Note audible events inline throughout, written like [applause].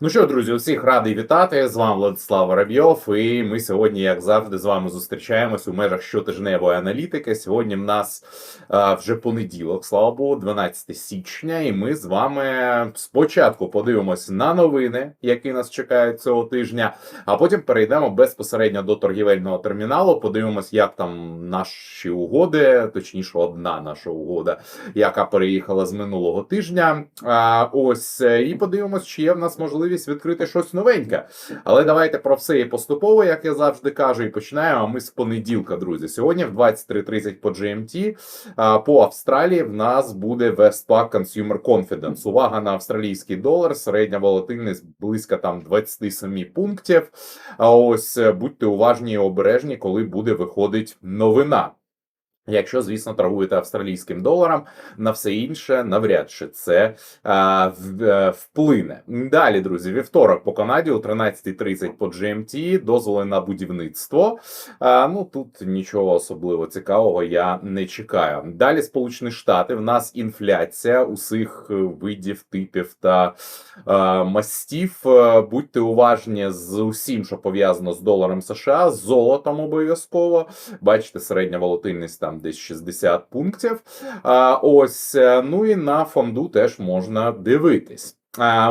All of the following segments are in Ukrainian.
Ну що, друзі, усіх радий вітати. З вами Владислав Воробйов, і ми сьогодні, як завжди, з вами зустрічаємось у межах щотижневої аналітики. Сьогодні в нас а, вже понеділок, слава Богу, 12 січня, і ми з вами спочатку подивимось на новини, які нас чекають цього тижня, а потім перейдемо безпосередньо до торгівельного терміналу. Подивимось, як там наші угоди, точніше, одна наша угода, яка переїхала з минулого тижня. А, ось і подивимось, чи є в нас можливість відкрити щось новеньке. Але давайте про все і поступово, як я завжди кажу, і починаємо. Ми з понеділка, друзі. Сьогодні в 23.30 по GMT по Австралії в нас буде Westpac Consumer Confidence. Увага на австралійський долар, середня волатильність близько там 27 пунктів. Ось е, будьте уважні і обережні, коли буде виходить новина. Якщо, звісно, торгуєте австралійським доларом, на все інше навряд чи це а, е, вплине. Далі, друзі, вівторок по Канаді о 13.30 по GMT, дозволи на будівництво. А, ну тут нічого особливо цікавого я не чекаю. Далі Сполучені Штати. В нас інфляція усіх видів, типів та е, мастів. Е, Будьте уважні з усім, що пов'язано з доларом США, з золотом обов'язково. Бачите, середня волатильність там десь 60 пунктів. А, ось, е, ну і на фонду теж можна дивитись.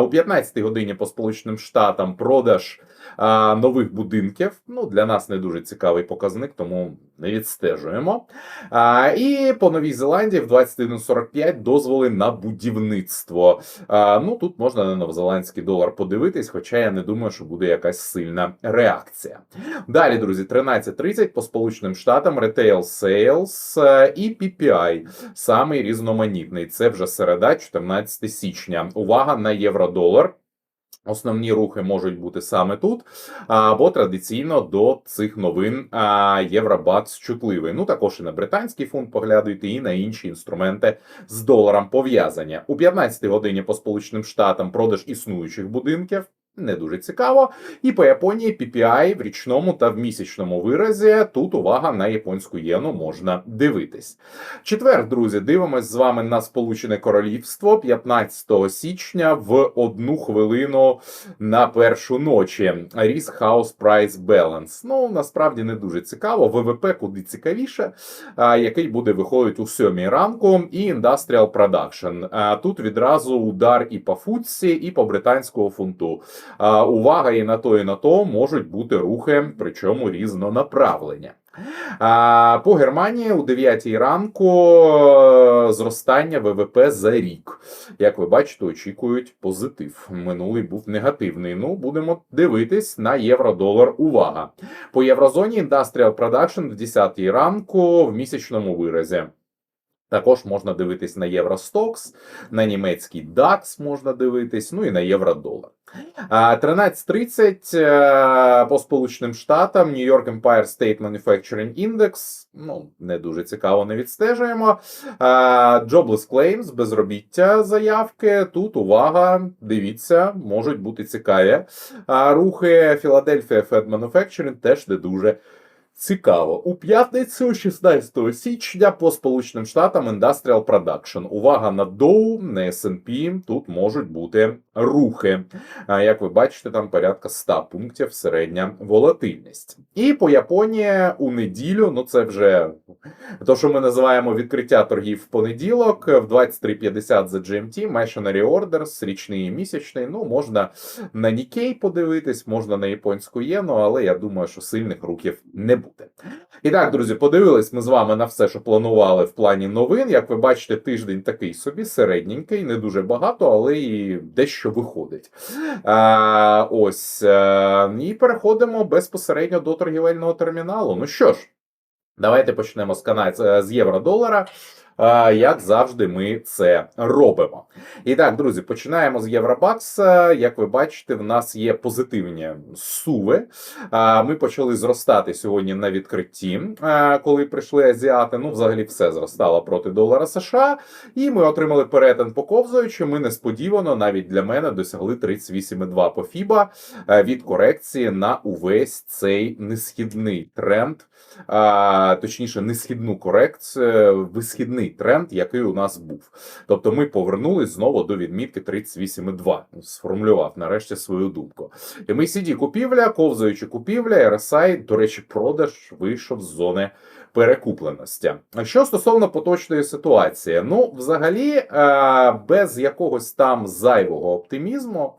У 15 годині по Сполученим Штатам продаж а, нових будинків. Ну, для нас не дуже цікавий показник, тому не відстежуємо. А, і по Новій Зеландії в 21.45 дозволи на будівництво. А, ну тут можна на новозеландський долар подивитись, хоча я не думаю, що буде якась сильна реакція. Далі, друзі, 13.30 по Сполученим Штатам Retail Sales е, і PPI. Самий різноманітний. Це вже середа, 14 січня. Увага на євро-долар. Основні рухи можуть бути саме тут, або традиційно до цих новин Євробац чутливий. Ну також і на британський фунт поглядуйте, і на інші інструменти з доларом пов'язані. У 15 годині по Сполученим Штатам продаж існуючих будинків. Не дуже цікаво. І по Японії PPI в річному та в місячному виразі. Тут увага на японську єну можна дивитись. Четвер, друзі, дивимось з вами на Сполучене Королівство 15 січня в одну хвилину на першу ночі. Risk House Price Balance. Ну, насправді не дуже цікаво. ВВП куди цікавіше, який буде виходити у сьомій ранку, і Industrial Production. Тут відразу удар і по футсі, і по британського фунту. Увага і на то, і на то можуть бути рухи, причому різнонаправлення. По Германії у 9 ранку е, зростання ВВП за рік. Як ви бачите, очікують позитив. Минулий був негативний. Ну, будемо дивитись на євро-долар. Увага! По єврозоні Industrial Production в 10 ранку в місячному виразі. Також можна дивитись на Євростокс, на німецький DAX можна дивитись, ну і на євро-долар. 13.30 е, по Сполученим Штатам New York Empire State Manufacturing Index. Ну, не дуже цікаво, не відстежуємо. Jobless Claims, безробіття заявки. Тут увага, дивіться, можуть бути цікаві. Рухи Philadelphia Fed Manufacturing теж не дуже Цікаво. У п'ятницю, 16 січня, по Сполученим Штатам Industrial Production. Увага на Dow, на S&P. Тут можуть бути рухи. Як ви бачите, там порядка 100 пунктів середня волатильність. І по Японії у неділю, ну це вже то, що ми називаємо відкриття торгів в понеділок, в 23.50 за GMT, Missionary Orders, річний і місячний. Ну, можна на Nikkei подивитись, можна на японську єну, але я думаю, що сильних рухів не буде. І так, друзі, подивились ми з вами на все, що планували в плані новин. Як ви бачите, тиждень такий собі середненький, не дуже багато, але і дещо виходить. А, ось е, і переходимо безпосередньо до торгівельного терміналу. Ну що ж, давайте почнемо з канадця з євро-долара. Як завжди, ми це робимо. І так, друзі, починаємо з Євробакса. Як ви бачите, в нас є позитивні суви. Ми почали зростати сьогодні на відкритті, коли прийшли азіати. Ну, взагалі, все зростало проти долара США. І ми отримали перетин по ковзуючи. Ми несподівано, навіть для мене, досягли 38,2 по FIBA а, від корекції на увесь цей несхідний тренд, точніше, несхідну корекцію, висхідний висхідний тренд, який у нас був. Тобто ми повернулись знову до відмітки 38,2. Сформулював нарешті свою думку. MACD купівля, ковзаючи купівля, RSI, до речі, продаж вийшов з зони перекупленості. Що стосовно поточної ситуації, ну, взагалі, е, без якогось там зайвого оптимізму.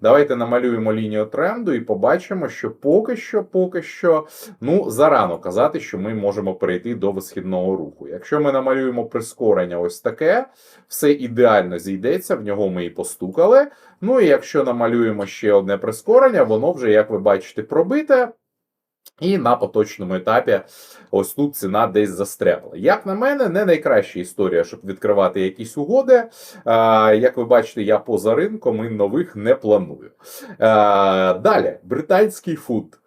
Давайте намалюємо лінію тренду і побачимо, що поки що, поки що, ну зарано казати, що ми можемо перейти до висхідного руху. Якщо ми намалюємо прискорення, ось таке, все ідеально зійдеться, в нього ми і постукали. Ну і якщо намалюємо ще одне прискорення, воно вже, як ви бачите, пробите. І на поточному етапі ось тут ціна десь застрягла. Як на мене, не найкраща історія, щоб відкривати якісь угоди. Як ви бачите, я поза ринком і нових не планую. Далі, британський фунт.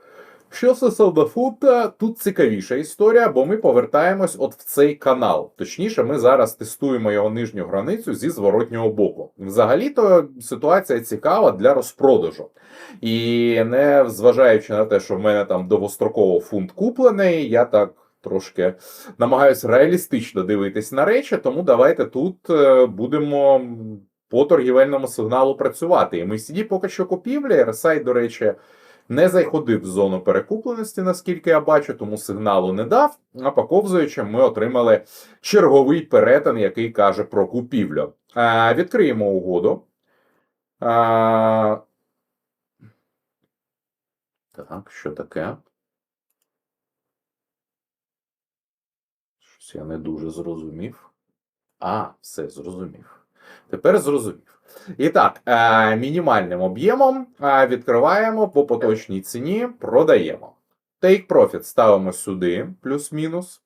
Що стосовно фунта, тут цікавіша історія, бо ми повертаємось от в цей канал. Точніше, ми зараз тестуємо його нижню границю зі зворотнього боку. Взагалі-то ситуація цікава для розпродажу. І не зважаючи на те, що в мене там довгостроково фунт куплений, я так. Трошки намагаюся реалістично дивитись на речі, тому давайте тут е, будемо по торгівельному сигналу працювати. І ми сіді поки що купівлі. RSI, до речі, не заходив в зону перекупленості, наскільки я бачу, тому сигналу не дав. А поковзуючи, ми отримали черговий перетин, який каже про купівлю. А, Відкриємо угоду. А, Так, що таке? Щось я не дуже зрозумів. А, все зрозумів. Тепер зрозумів. І так, е, мінімальним об'ємом е, відкриваємо по поточній ціні, продаємо. Take profit ставимо сюди, плюс-мінус.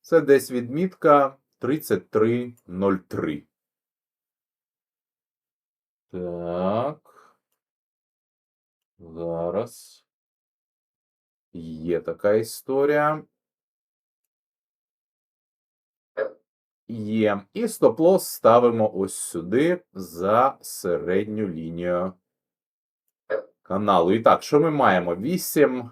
Це десь відмітка 33.03. Так. Зараз. Є така історія. Є. І стоп-лосс ставимо ось сюди за середню лінію каналу. І так, що ми маємо? 8,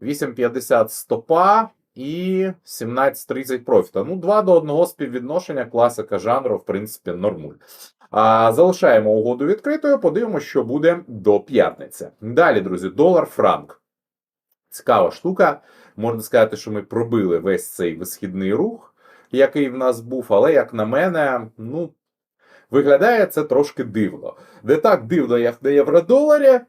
8,50 стопа і 17,30 профіта. Ну, 2 до 1 співвідношення, класика жанру, в принципі, нормуль. А, Залишаємо угоду відкритою, подивимося, що буде до п'ятниці. Далі, друзі, долар-франк. Цікава штука. Можна сказати, що ми пробили весь цей висхідний рух який в нас був, але, як на мене, ну, виглядає це трошки дивно. Не так дивно, як на євро-доларі,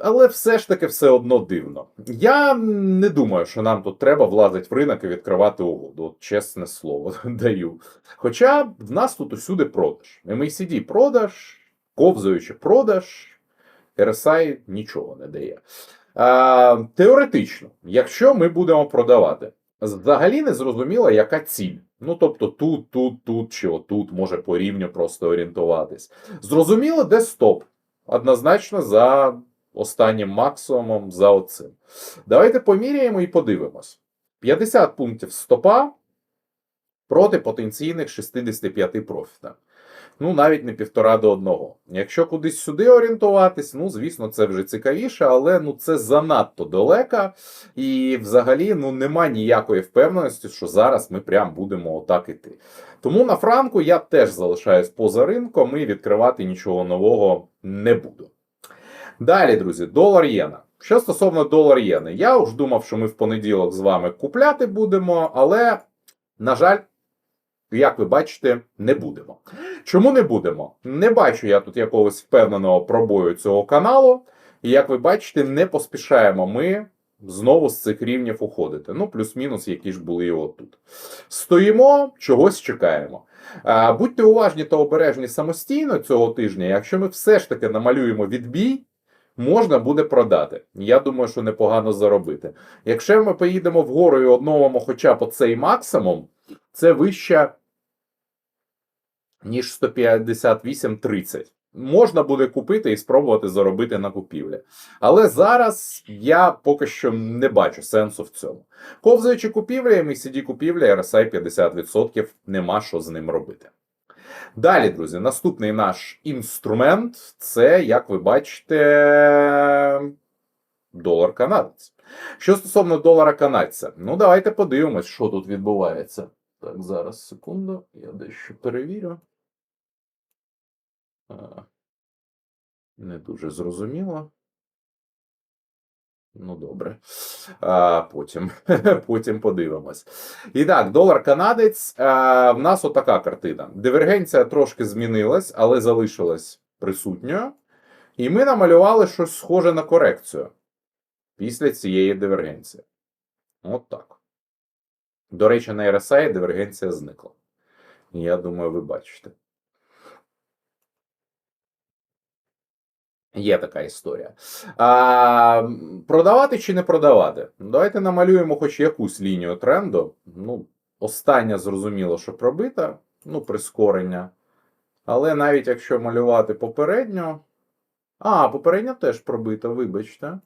але все ж таки все одно дивно. Я не думаю, що нам тут треба влазити в ринок і відкривати угоду. От чесне слово [laughs] даю. Хоча в нас тут усюди продаж. MACD продаж, ковзаючи продаж, RSI нічого не дає. А, Теоретично, якщо ми будемо продавати. Взагалі не зрозуміло, яка ціль. Ну, тобто тут, тут, тут чи отут може по рівню просто орієнтуватись. Зрозуміло, де стоп. Однозначно за останнім максимумом за оцим. Давайте поміряємо і подивимось. 50 пунктів стопа проти потенційних 65 профіта ну навіть не півтора до одного. Якщо кудись сюди орієнтуватись, ну звісно, це вже цікавіше, але ну це занадто далеко, і взагалі ну нема ніякої впевненості, що зараз ми прям будемо отак іти. Тому на франку я теж залишаюсь поза ринком і відкривати нічого нового не буду. Далі, друзі, долар єна. Що стосовно долар єни, я уж думав, що ми в понеділок з вами купляти будемо, але, на жаль, як ви бачите, не будемо. Чому не будемо? Не бачу я тут якогось впевненого пробою цього каналу. І як ви бачите, не поспішаємо ми знову з цих рівнів уходити. Ну, плюс-мінус, які ж були і отут. Стоїмо, чогось чекаємо. А, Будьте уважні та обережні самостійно цього тижня, якщо ми все ж таки намалюємо відбій. Можна буде продати. Я думаю, що непогано заробити. Якщо ми поїдемо вгору і одновимо хоча б цей максимум, це вища ніж 158,30. Можна буде купити і спробувати заробити на купівлі. Але зараз я поки що не бачу сенсу в цьому. Ковзаючи купівлі, MACD купівлі, RSI 50%, нема що з ним робити. Далі, друзі, наступний наш інструмент це, як ви бачите, долар канадець. Що стосовно долара канадця, ну давайте подивимось, що тут відбувається. Так, зараз секунду, я дещо перевірю. А, Не дуже зрозуміло. Ну, добре. А, потім, [laughs] потім подивимось. І так, долар канадець. А, в нас отака картина. Дивергенція трошки змінилась, але залишилась присутньою. І ми намалювали щось схоже на корекцію після цієї дивергенції. От так. До речі, на RSI дивергенція зникла. Я думаю, ви бачите. Є така історія. А, продавати чи не продавати? Давайте намалюємо хоч якусь лінію тренду. Ну, остання зрозуміло, що пробита, ну, прискорення. Але навіть якщо малювати попередньо. А, попередня теж пробита, вибачте.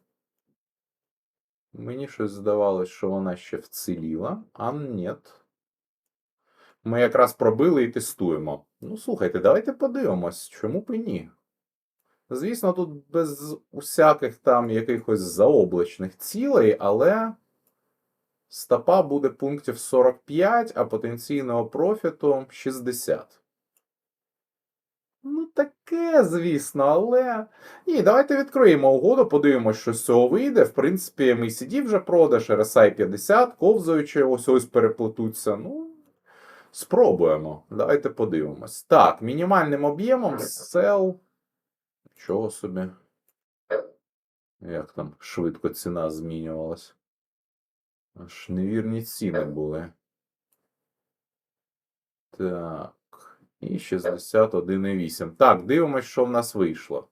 Мені щось здавалось, що вона ще вціліла, а ні. Ми якраз пробили і тестуємо. Ну, слухайте, давайте подивимось, чому б і ні. Звісно, тут без усяких там якихось заоблачних цілей, але стопа буде пунктів 45, а потенційного профіту 60. Ну, таке, звісно, але. Ні, давайте відкриємо угоду, подивимося, що з цього вийде. В принципі, MACD вже продаж, RSI 50, ковзаючи, ось ось переплетуться. Ну, спробуємо. Давайте подивимось. Так, мінімальним об'ємом sell. Чого собі? Як там швидко ціна змінювалась? Аж невірні ціни були. Так. І 61,8. Так, дивимось, що в нас вийшло.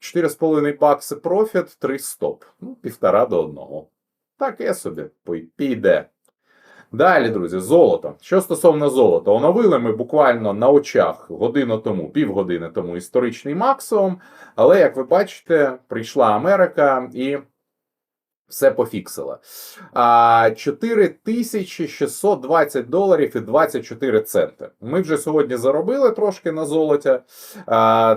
4,5 бакси профіт, 3 стоп. Ну, півтора до одного. Так, я собі піде. Далі, друзі, золото. Що стосовно золота, оновили ми буквально на очах годину тому, півгодини тому історичний максимум. Але, як ви бачите, прийшла Америка і все пофіксила. 4620 доларів і 24 центи. Ми вже сьогодні заробили трошки на золоті.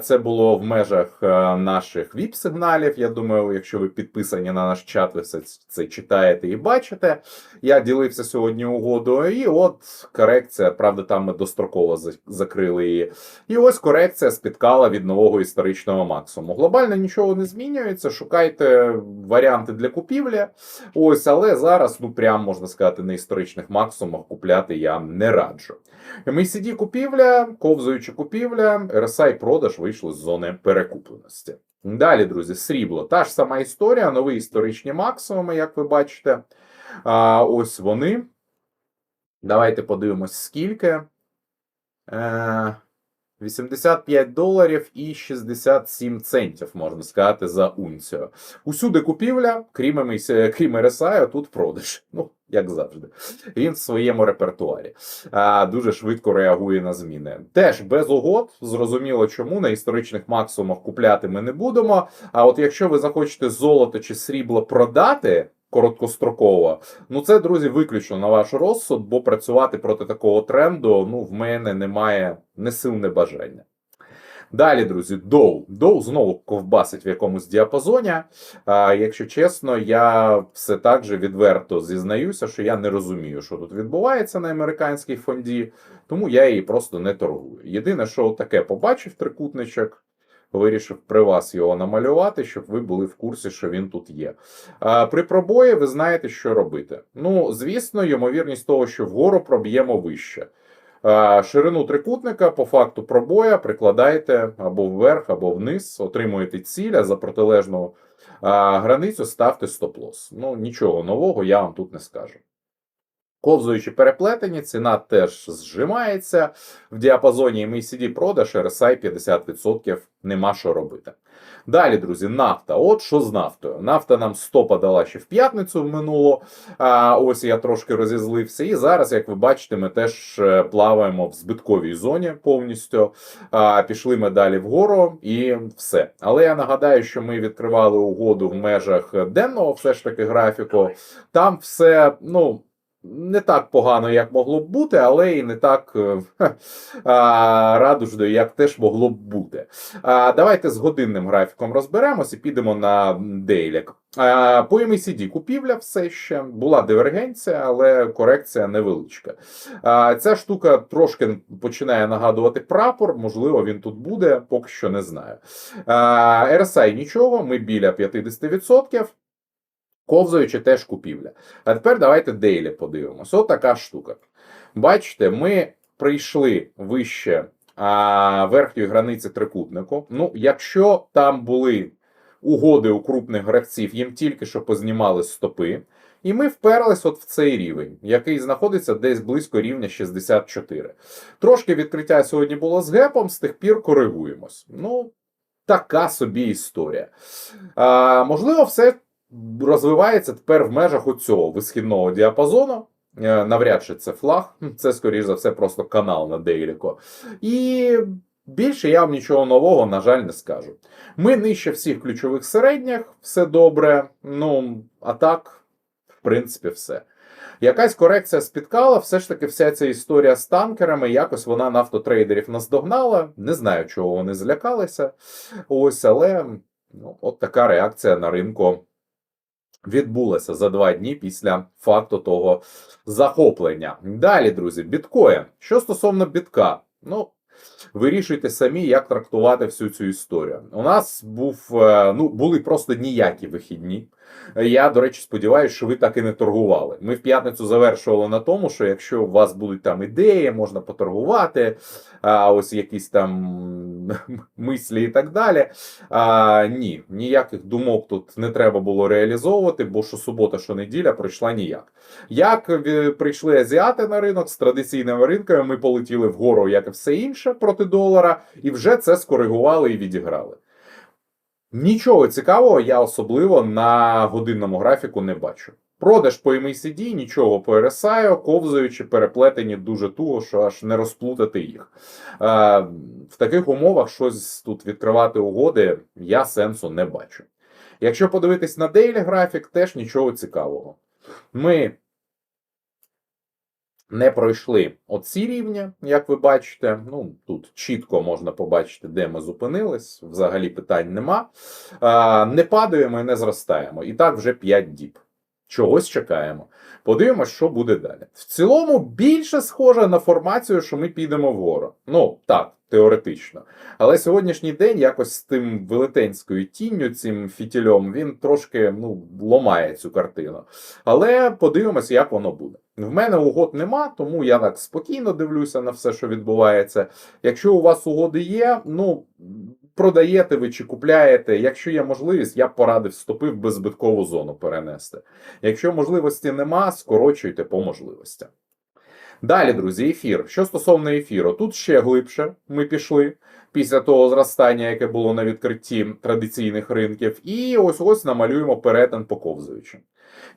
Це було в межах наших віп-сигналів. Я думаю, якщо ви підписані на наш чат, ви все це читаєте і бачите. Я ділився сьогодні угодою, і от корекція. Правда, там ми достроково закрили її. І ось корекція спіткала від нового історичного максимуму. Глобально нічого не змінюється. Шукайте варіанти для купівлі. Ось, але зараз, ну прям можна сказати, на історичних максимумах купляти я не раджу. MACD купівля, ковзуючи купівля, RSI продаж вийшли з зони перекупленості. Далі, друзі, срібло. Та ж сама історія, нові історичні максимуми, як ви бачите. А, Ось вони. Давайте подивимось, скільки. Е, 85 доларів і 67 центів, можна сказати, за унцію. Усюди купівля, крім крім RSI, а тут продаж. [laughs] Ну, як завжди. Він в своєму репертуарі а, дуже швидко реагує на зміни. Теж без угод, зрозуміло, чому на історичних максимумах купляти ми не будемо. А от якщо ви захочете золото чи срібло продати короткостроково. Ну це, друзі, виключно на ваш розсуд, бо працювати проти такого тренду ну, в мене немає не сил, не бажання. Далі, друзі, доу. Доу знову ковбасить в якомусь діапазоні. А, Якщо чесно, я все так же відверто зізнаюся, що я не розумію, що тут відбувається на американській фонді, тому я її просто не торгую. Єдине, що таке побачив трикутничок, вирішив при вас його намалювати, щоб ви були в курсі, що він тут є. При пробої ви знаєте, що робити. Ну, звісно, ймовірність того, що вгору проб'ємо вище. Ширину трикутника по факту пробоя прикладаєте або вверх, або вниз, отримуєте ціль, а за протилежну границю ставте стоп-лосс. Ну, нічого нового я вам тут не скажу. Ковзуючи переплетені, ціна теж зжимається в діапазоні MACD продаж, RSI 50%, нема що робити. Далі, друзі, нафта. От що з нафтою? Нафта нам стопа дала ще в п'ятницю в минуло. А, Ось я трошки розізлився. І зараз, як ви бачите, ми теж е, плаваємо в збитковій зоні повністю. А, Пішли ми далі вгору і все. Але я нагадаю, що ми відкривали угоду в межах денного все ж таки графіку. Там все, ну не так погано, як могло б бути, але і не так е, радужно, як теж могло б бути. А, давайте з годинним графіком розберемось і підемо на дейлік. По MACD купівля все ще була дивергенція, але корекція невеличка. Ця штука трошки починає нагадувати прапор. Можливо, він тут буде, поки що не знаю. RSI нічого, ми біля 50%. Ковзуючи теж купівля. А тепер давайте дейлі подивимося. От така штука. Бачите, ми прийшли вище а, верхньої границі трикутнику. Ну, якщо там були угоди у крупних гравців, їм тільки що познімали стопи. І ми вперлись от в цей рівень, який знаходиться десь близько рівня 64. Трошки відкриття сьогодні було з гепом, з тих пір коригуємось. Ну, така собі історія. А, можливо, все розвивається тепер в межах оцього висхідного діапазону. Е, Навряд чи це флаг, це, скоріш за все, просто канал на Дейліко. І більше я вам нічого нового, на жаль, не скажу. Ми нижче всіх ключових середніх, все добре. Ну, а так, в принципі, все. Якась корекція спіткала, все ж таки, вся ця історія з танкерами, якось вона нафтотрейдерів наздогнала. Не знаю, чого вони злякалися. Ось, але ну, от така реакція на ринку відбулася за два дні після факту того захоплення. Далі, друзі, біткоін. Що стосовно бітка, ну. Вирішуйте самі, як трактувати всю цю історію. У нас був е, ну були просто ніякі вихідні. Я, до речі, сподіваюся, що ви так і не торгували. Ми в п'ятницю завершували на тому, що якщо у вас будуть там ідеї, можна поторгувати, а ось якісь там [laughs] мислі і так далі. А, Ні, ніяких думок тут не треба було реалізовувати, бо що субота, що неділя пройшла ніяк. Як е, прийшли азіати на ринок з традиційними ринками, ми полетіли вгору, як і все інше, проти долара, і вже це скоригували і відіграли. Нічого цікавого я особливо на годинному графіку не бачу. Продаж по MACD, нічого по RSI, ковзаючи, переплетені дуже туго, що аж не розплутати їх. Е, в таких умовах щось тут відкривати угоди я сенсу не бачу. Якщо подивитись на дейлі графік, теж нічого цікавого. Ми не пройшли оці рівні, як ви бачите. Ну тут чітко можна побачити, де ми зупинились. Взагалі питань нема. Не падаємо і не зростаємо. І так вже 5 діб. Чогось чекаємо. Подивимось, що буде далі. В цілому більше схоже на формацію, що ми підемо вгору. Ну так, теоретично. Але сьогоднішній день якось з тим велетенською тінню, цим фітільом, він трошки ну, ломає цю картину. Але подивимося, як воно буде. В мене угод нема, тому я так спокійно дивлюся на все, що відбувається. Якщо у вас угоди є, ну продаєте ви чи купляєте. Якщо є можливість, я б порадив стопи в беззбиткову зону перенести. Якщо можливості нема, скорочуйте по можливостям. Далі, друзі, ефір. Що стосовно ефіру, тут ще глибше ми пішли після того зростання, яке було на відкритті традиційних ринків, і ось ось намалюємо перетин по ковзуючим.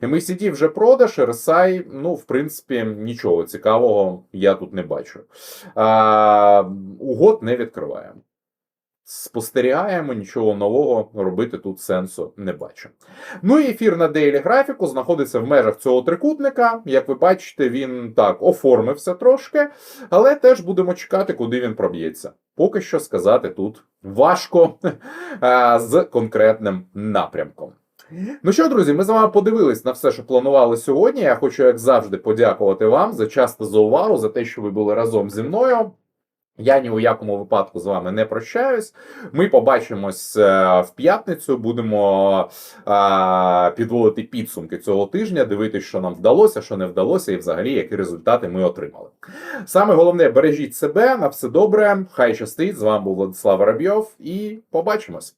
MACD вже продаж, RSI, ну, в принципі, нічого цікавого я тут не бачу. А, Угод не відкриваємо. Спостерігаємо, нічого нового робити тут сенсу не бачу. Ну і ефір на дейлі графіку знаходиться в межах цього трикутника. Як ви бачите, він так оформився трошки, але теж будемо чекати, куди він проб'ється. Поки що сказати тут важко [laughs] з конкретним напрямком. Ну що, друзі, ми з вами подивились на все, що планували сьогодні. Я хочу, як завжди, подякувати вам за час та за увагу, за те, що ви були разом зі мною. Я ні у якому випадку з вами не прощаюсь. Ми побачимось е, в п'ятницю. Будемо а, підводити підсумки цього тижня, дивитися, що нам вдалося, що не вдалося, і взагалі які результати ми отримали. Саме головне, бережіть себе на все добре. Хай щастить. З вами був Владислав Воробйов, і побачимось.